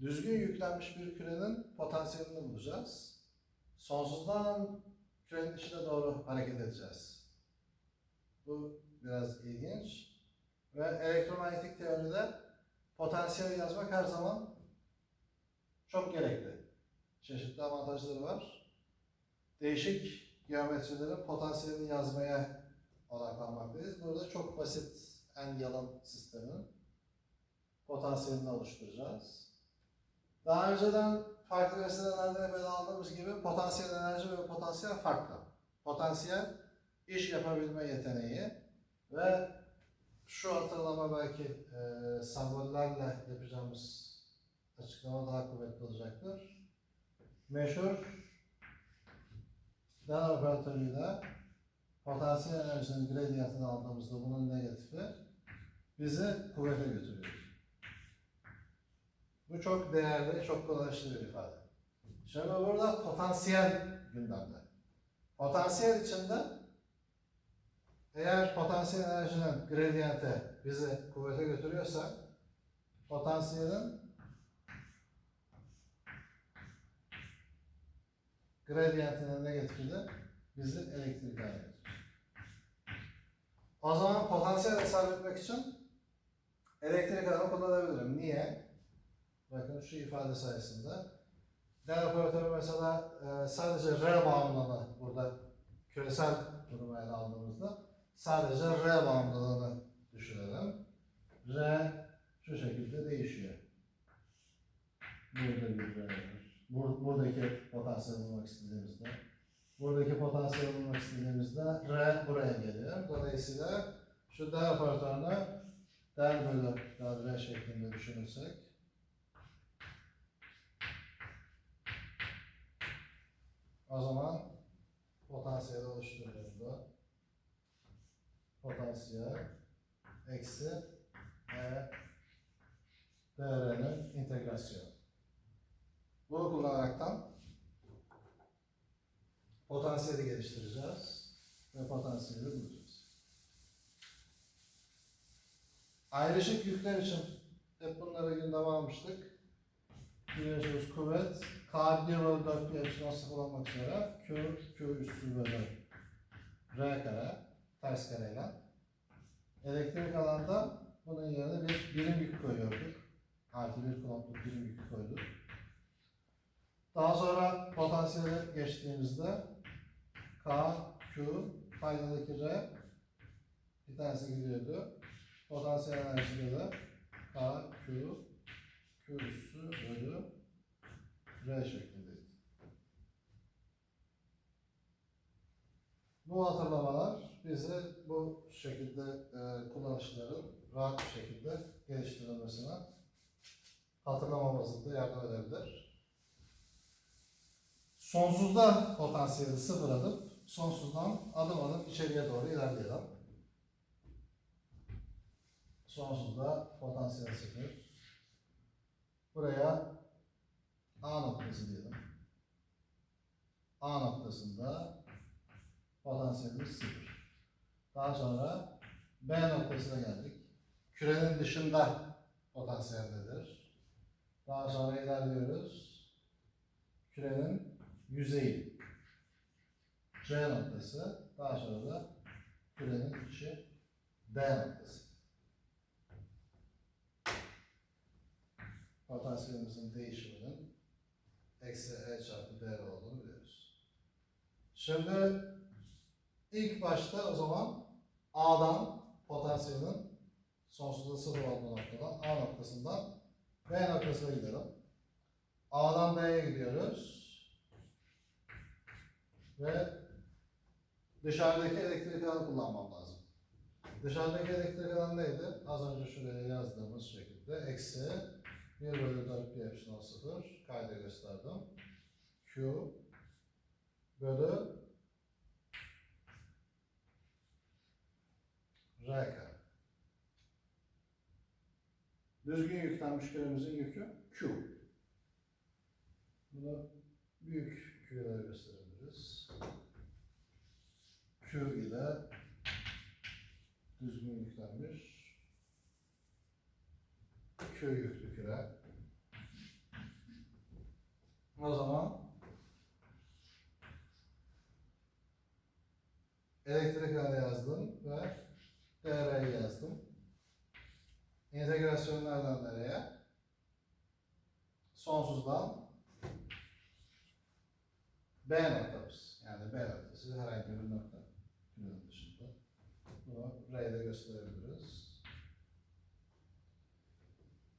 Düzgün yüklenmiş bir kürenin potansiyelini bulacağız. Sonsuzdan kürenin içine doğru hareket edeceğiz. Bu biraz ilginç. Ve elektromanyetik teoride potansiyel yazmak her zaman çok gerekli. Çeşitli avantajları var. Değişik geometrilerin potansiyelini yazmaya odaklanmaktayız. Burada çok basit en yalın sistemin potansiyelini oluşturacağız. Daha önceden farklı meselelerde ele aldığımız gibi potansiyel enerji ve potansiyel farklı. Potansiyel iş yapabilme yeteneği ve şu hatırlama belki e, sembollerle yapacağımız açıklama daha kuvvetli olacaktır. Meşhur Den operatörüyle potansiyel enerjinin gradiyentini aldığımızda bunun negatifi bizi kuvvete götürüyor. Bu çok değerli, çok kullanışlı bir ifade. Şimdi burada potansiyel gündemde. Potansiyel içinde eğer potansiyel enerjinin gradiyenti bizi kuvvete götürüyorsa potansiyelin gradiyentinin negatifi de bizi elektrik haline getirir. O zaman potansiyel hesap etmek için elektrik alanı kullanabilirim. Niye? Bakın şu ifade sayesinde. Den operatörü mesela e, sadece R bağımlılığını burada küresel durumu ele aldığımızda sadece R bağımlılığını düşünelim. R şu şekilde değişiyor. Burada bir R var. Bur- buradaki potansiyel bulmak istediğimizde. Buradaki potansiyel bulmak istediğimizde R buraya geliyor. Dolayısıyla şu den operatörünü den bölü R şeklinde düşünürsek O zaman potansiyel oluşturduğumda potansiyel eksi e DR'nin integrasyonu. Bunu kullanaraktan potansiyeli geliştireceğiz ve potansiyeli bulacağız. Ayrışık yükler için hep bunları gündeme almıştık. Biliyorsunuz kuvvet K1 bölü 4 pi epsilon sıfır olmak üzere Q, Q üssü bölü R kare ters kareyle elektrik alanda bunun yerine bir birim yük koyuyorduk. Artı bir kulompluk birim yük koyduk. Daha sonra potansiyele geçtiğimizde K, Q, paydadaki R bir tanesi gidiyordu. Potansiyel enerjide de K, Q, Q üssü bölü R şeklindeydi. Bu hatırlamalar bizi bu şekilde e, kullanışların rahat bir şekilde geliştirilmesine hatırlamamızda yardım edebilir. Sonsuzda potansiyeli sıfırladıp sonsuzdan adım adım içeriye doğru ilerleyelim. Sonsuzda potansiyel sıfır. Buraya A noktası diyelim. A noktasında potansiyelimiz sıfır. Daha sonra B noktasına geldik. Kürenin dışında potansiyeldedir. Daha sonra ilerliyoruz. Kürenin yüzeyi. C noktası. Daha sonra da kürenin içi D noktası. Potansiyelimizin değişiminin eksi E çarpı D olduğunu biliyoruz. Şimdi ilk başta o zaman A'dan potansiyelin sonsuzda sıfır olduğu noktadan A noktasından B noktasına gidelim. A'dan B'ye gidiyoruz. Ve dışarıdaki elektrik alanı kullanmam lazım. Dışarıdaki elektrik alanı neydi? Az önce şuraya yazdığımız şekilde eksi 1 bölü 4 pi epsilon 0 kayda gösterdim. Q bölü R kare. Düzgün yüklenmiş küremizin yükü Q. Bunu büyük Q'lara gösterebiliriz. Q ile düzgün yüklenmiş Q yüklü küre O zaman elektrik alanı yazdım ve DR'yi yazdım. İntegrasyon nereden nereye? Sonsuzdan B noktamız. Yani B noktası herhangi bir nokta. Kümenin dışında. Bunu R'de gösterebiliriz.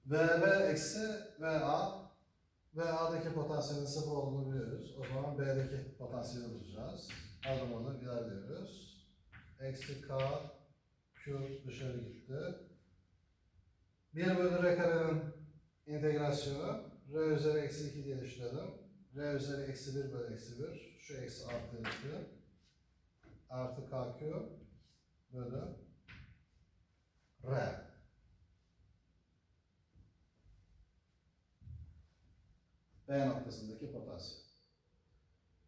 VB eksi VA VA'daki potansiyelin sıfır olduğunu biliyoruz. O zaman B'deki potansiyeli bulacağız. Adım adım ilerliyoruz. Eksi K Q dışarı gitti. 1 bölü R karenin integrasyonu R üzeri eksi 2 diye düşünelim. R üzeri eksi 1 bölü eksi 1. Şu eksi artı 2. Artı KQ bölü R. B noktasındaki potansiyel.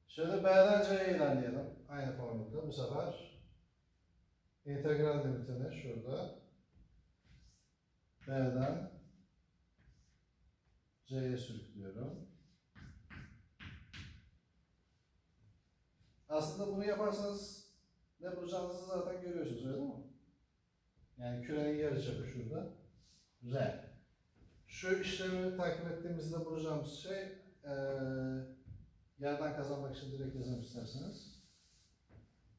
Şöyle B'den C'ye ilerleyelim. Aynı formülde. Bu sefer integral limitini şurada B'den C'ye sürüklüyorum. Aslında bunu yaparsanız ne bulacağınızı zaten görüyorsunuz öyle mi? Yani kürenin yarıçapı şurada. R. Şu işlemi takip ettiğimizde bulacağımız şey eee yerden kazanmak için direkt yazalım isterseniz.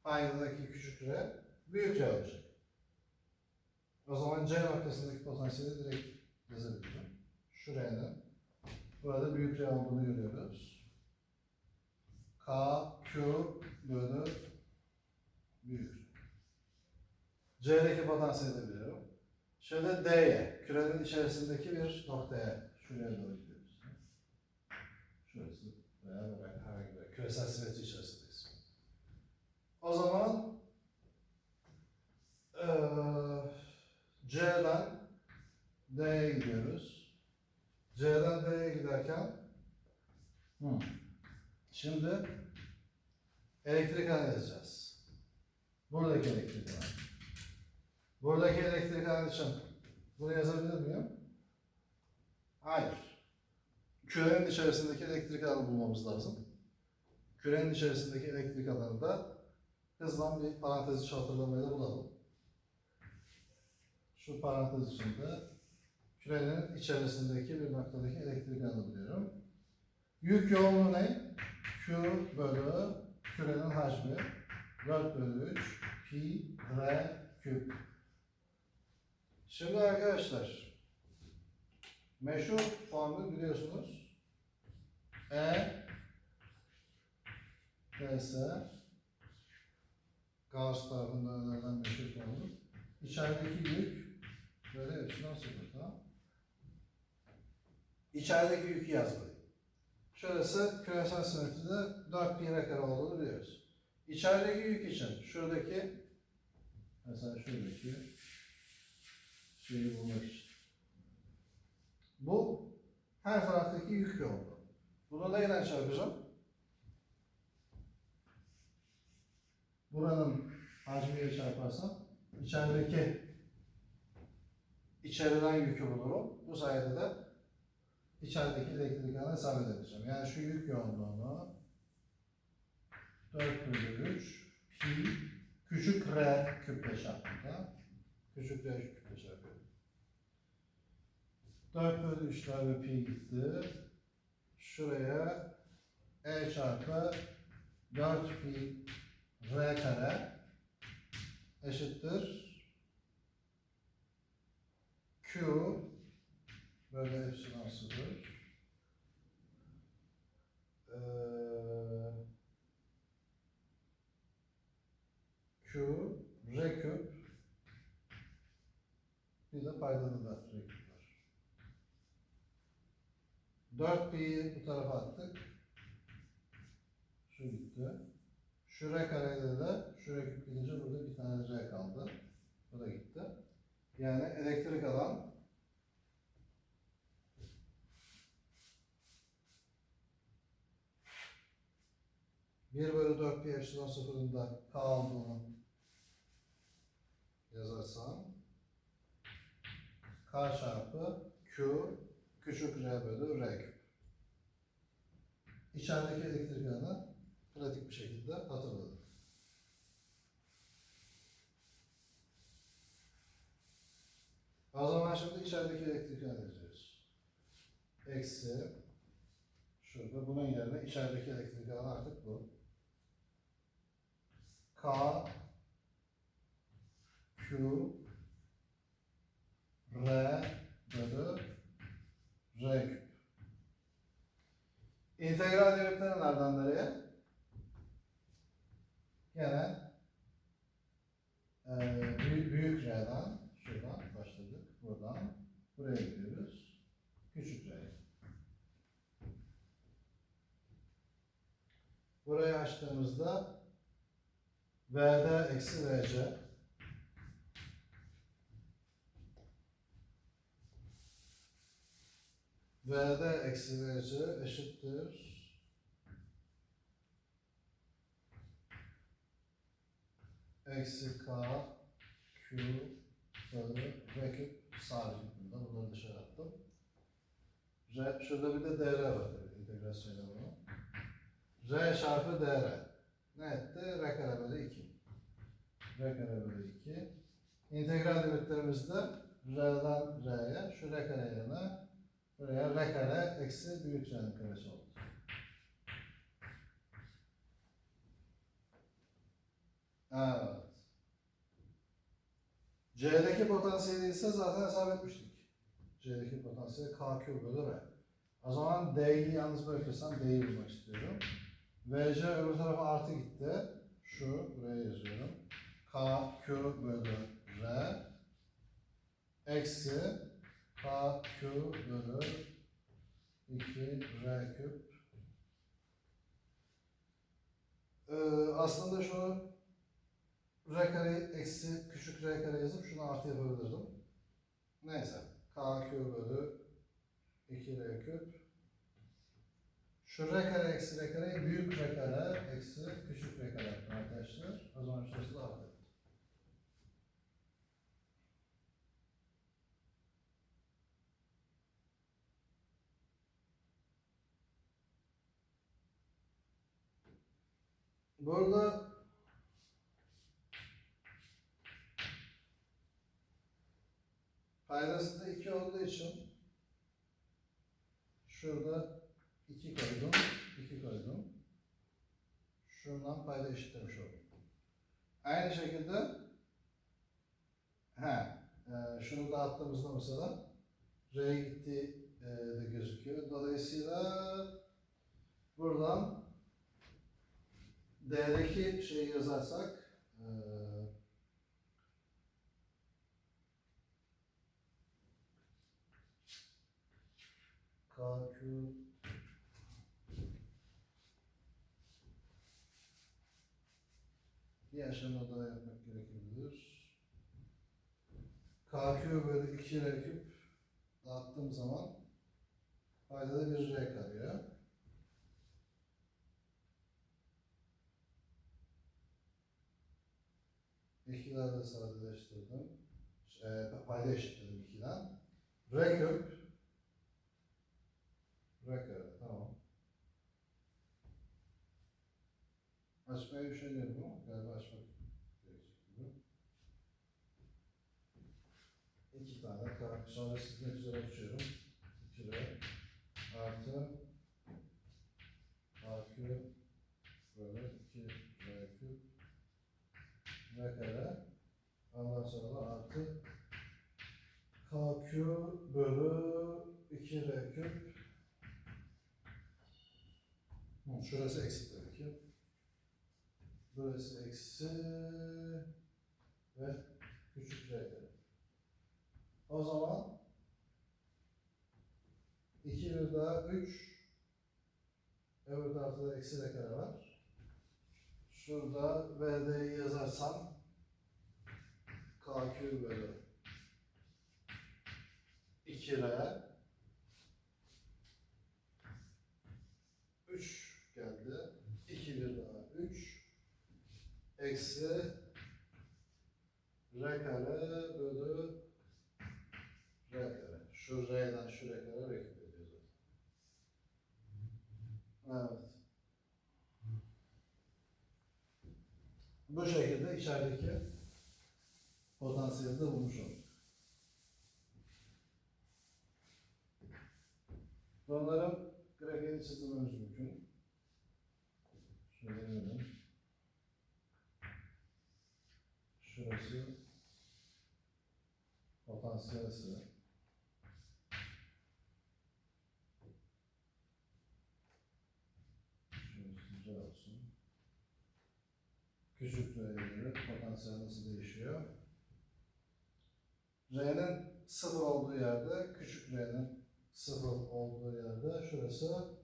Paydadaki küçük r büyük r olacak. O zaman C noktasındaki potansiyeli direkt yazabilirim. Şu r'nin burada büyük r olduğunu görüyoruz. K, Q bölü büyük. C'deki potansiyeli biliyorum. Şöyle D'ye, kürenin içerisindeki bir noktaya, şuraya doğru gidiyoruz. Şurası veya herhangi bir küresel simetri içerisindeyiz. O zaman eee C'den D'ye gidiyoruz. C'den D'ye giderken hı, şimdi elektrik yazacağız. Buradaki elektrik alanı. Buradaki elektrik için bunu yazabilir miyim? Hayır. Kürenin içerisindeki elektrik alanı bulmamız lazım. Kürenin içerisindeki elektrik alanı da hızla bir parantez içi hatırlamayla bulalım. Şu parantez içinde kürenin içerisindeki bir noktadaki elektrik alanı buluyorum. Yük yoğunluğu ne? Q bölü kürenin hacmi 4 bölü 3 pi r küp. Şimdi arkadaşlar meşhur formül biliyorsunuz. E ds Gauss tarafından önerilen meşhur formül. İçerideki yük böyle epsilon sıfır tamam. İçerideki yükü yazmalıyım. Şurası küresel simetride 4 pi kare olduğunu biliyoruz. İçerideki yük için şuradaki mesela şuradaki şeyi bulmak için. Bu her taraftaki yük yoğunluğu. Bunu neyle çarpacağım? Buranın hacmiyle çarparsam içerideki içeriden yükü bulurum. Bu sayede de içerideki elektrik alanı hesap edebileceğim. Yani şu yük yoğunluğunu 4 bölü 3 pi küçük r küple çarpımda küçük r küple çarpıyorum. 4 bölü 3 tane pi gitti. Şuraya e çarpı 4 pi r kare eşittir. Q böyle epsilon sıfır. Ee, q r küp. Bir de paydanın da r küp var. 4 pi'yi bu tarafa attık. Şu gitti. Şu r karede de şu r küp gidince burada bir tane r kaldı. Bu da gitti. Yani elektrik alan bir bölü 4 pi epsilon sıfırında k aldığını yazarsam k çarpı q küçük r bölü r küp. İçerideki elektrik ağını pratik bir şekilde hatırladık. O zaman şimdi içerideki elektrik ağını yazıyoruz. Eksi şurada bunun yerine içerideki elektrik alanı artık bu. K Q R bölü R küp. İntegral limitleri nereden nereye? Gene eee büyük, büyük R'den şuradan başladık. Buradan buraya gidiyoruz. Küçük R'ye. Burayı açtığımızda VD eksi VC VD eksi VC eşittir eksi K Q bölü R küp sabit bunda. Bunları dışarı attım. R, şurada bir de DR var integrasyonda bunu. R çarpı DR. Ne etti? R kare bölü 2. R kare bölü 2. İntegral limitlerimizde R'den R'ye, şu R kare yerine buraya R kare eksi büyük C'nin karesi oldu. Evet. C'deki potansiyeli ise zaten hesap etmiştik. C'deki potansiyeli KQ bölü R. O zaman D'yi yalnız bırakırsam D'yi bulmak istiyorum. VC öbür tarafa artı gitti. Şu buraya yazıyorum. KQ bölü R eksi KQ bölü 2 R küp. Ee, aslında şu R kare eksi küçük R kare yazıp şunu artı yapabilirdim. Neyse. KQ bölü 2 R küp. Şu R kare eksi R kare büyük R kare eksi küçük R kare arkadaşlar. O zaman şurası da artı. Burada paydasında 2 olduğu için şurada 2 koydum, 2 koydum. Şundan payda eşitlemiş oldum. Aynı şekilde he, e, şunu dağıttığımızda mesela R gitti e, de gözüküyor. Dolayısıyla buradan D'deki şeyi yazarsak e, KQ bir aşama daha yapmak gerekebilir. KQ bölü 2 R küp dağıttığım zaman paydada bir R kalıyor. İkilerle sadeleştirdim. E, payda eşitledim ikiden. R küp R kare tamam. Açmayı düşünüyorum ama galiba açmak. İki tane kare. Sonra sizin üzere açıyorum. 2 R artı AQ böyle 2 R küp R kare. Ondan sonra artı KQ bölü 2 R küp Hı, Şurası eksi tabii ki. Burası eksi ve küçük r kare. O zaman 2 bir daha 3 öbür tarafta da eksi r kare var. Şurada VD'yi yazarsam KQ bölü 2R 3 geldi. 2 bir daha. 3 eksi r kare bölü r kare. Şu r'den şu r kare reküp ediyor zaten. Evet. Bu şekilde içerideki potansiyeli de bulmuş olduk. Bunların grafiğini çizmemiz mümkün. Şöyle verelim. Şurası potansiyel ısı. Şurası C olsun. Küçük R'ye göre potansiyel nasıl değişiyor? R'nin sıfır olduğu yerde, küçük R'nin sıfır olduğu yerde şurası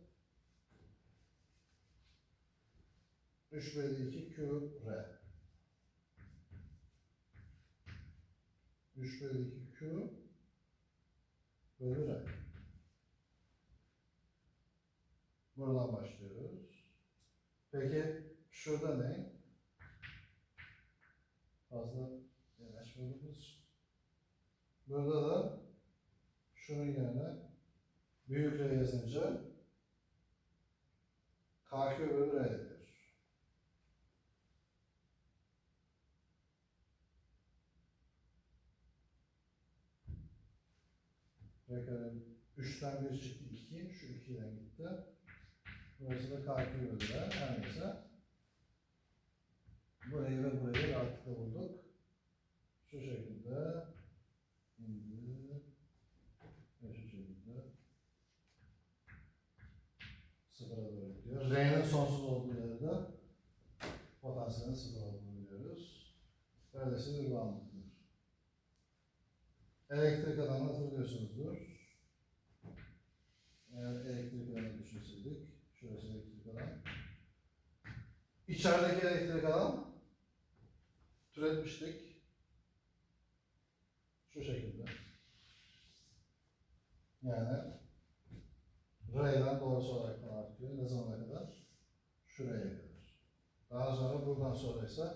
3 bölü 2 Q R. 3 bölü 2 Q bölü R. Buradan başlıyoruz. Peki şurada ne? Fazla yanaşmadığımız. Burada da şunun yerine büyük R yazınca KQ bölü R ediyor. Rekarın 3'ten 1 çıktı 2, şu 2'den gitti. Burası da KQ bölü R, her neyse. Burayı ve burayı rahatlıkla bulduk. Şu şekilde indi ve şu şekilde sıfıra doğru gidiyor. R'nin sonsuz olduğu yerde potansiyelin sıfır olduğunu biliyoruz. Böylesi bir bağımlılıktır. Elektrik alanı hatırlıyorsunuzdur. Eğer elektrik alanı düşünseydik, şurası elektrik alan. İçerideki elektrik alan türetmiştik. Şu şekilde. Yani R'den doğrusu olarak artıyor. Ne zamana kadar? Şuraya kadar. Daha sonra buradan sonra ise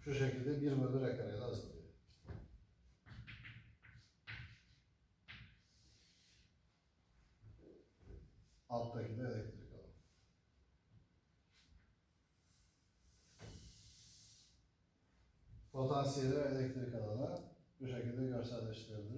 şu şekilde 1 bölü R kareyle azalıyor. Alttaki de elektrik alanı. Potansiyeli ve elektrik alanı bu şekilde görselleştirebiliriz.